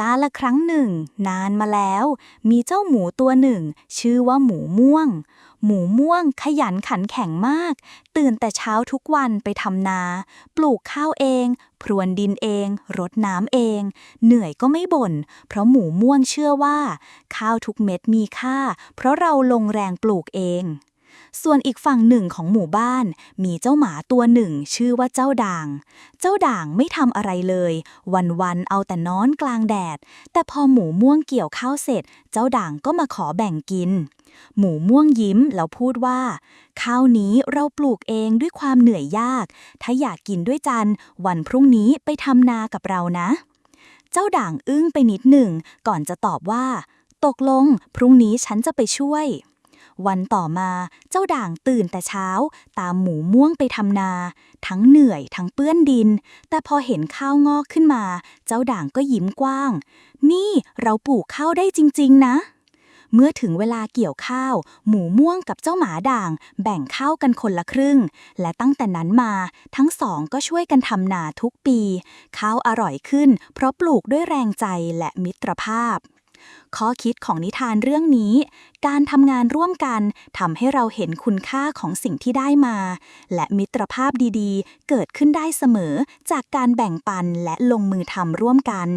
กาละครั้งหนึ่ง นานมาแล้ว มีเจ้าหมูตัวหนึ่ง ชื่อว่าหมูม่วง หมูม่วงขยันขันแข็งมาก ตื่นแต่เช้าทุกวันไปทำนา ปลูกข้าวเอง พรวนดินเอง รดน้ำเอง เหนื่อยก็ไม่บ่น เพราะหมูม่วงเชื่อว่า ข้าวทุกเม็ดมีค่า เพราะเราลงแรงปลูกเอง ส่วนอีกฝั่งหนึ่งของหมู่บ้าน มีเจ้าหมาตัวหนึ่ง ชื่อว่าเจ้าด่าง เจ้าด่างไม่ทำอะไรเลย วันๆเอาแต่นอนกลางแดด แต่พอหมูม่วงเกี่ยวข้าวเสร็จ เจ้าด่างก็มาขอแบ่งกิน หมูม่วงยิ้มแล้วพูดว่า ข้าวนี้เราปลูกเองด้วยความเหนื่อยยาก ถ้าอยากกินด้วยจันวันพรุ่งนี้ไปทำนากับเรานะ เจ้าด่างอึ้งไปนิดหนึ่ง ก่อนจะตอบว่า ตกลง พรุ่งนี้ฉันจะไปช่วย วันต่อมาเจ้าด่างตื่นแต่เช้า ตามหมูม่วงไปทำนา ทั้งเหนื่อยทั้งเปื้อนดิน แต่พอเห็นข้าวงอกขึ้นมา เจ้าด่างก็ยิ้มกว้าง นี่เราปลูกข้าวได้จริง ๆ นะ เมื่อถึงเวลาเกี่ยวข้าว หมูม่วงกับเจ้าหมาด่าง แบ่งข้าวกันคนละครึ่ง และตั้งแต่นั้นมา ทั้งสองก็ช่วยกันทำนาทุกปี ข้าวอร่อยขึ้น เพราะปลูกด้วยแรงใจและมิตรภาพ ข้อคิดของนิทานเรื่องนี้ การทำงานร่วมกันทำให้เราเห็นคุณค่าของสิ่งที่ได้มา และมิตรภาพดีๆ เกิดขึ้นได้เสมอจากการแบ่งปันและลงมือทำร่วมกัน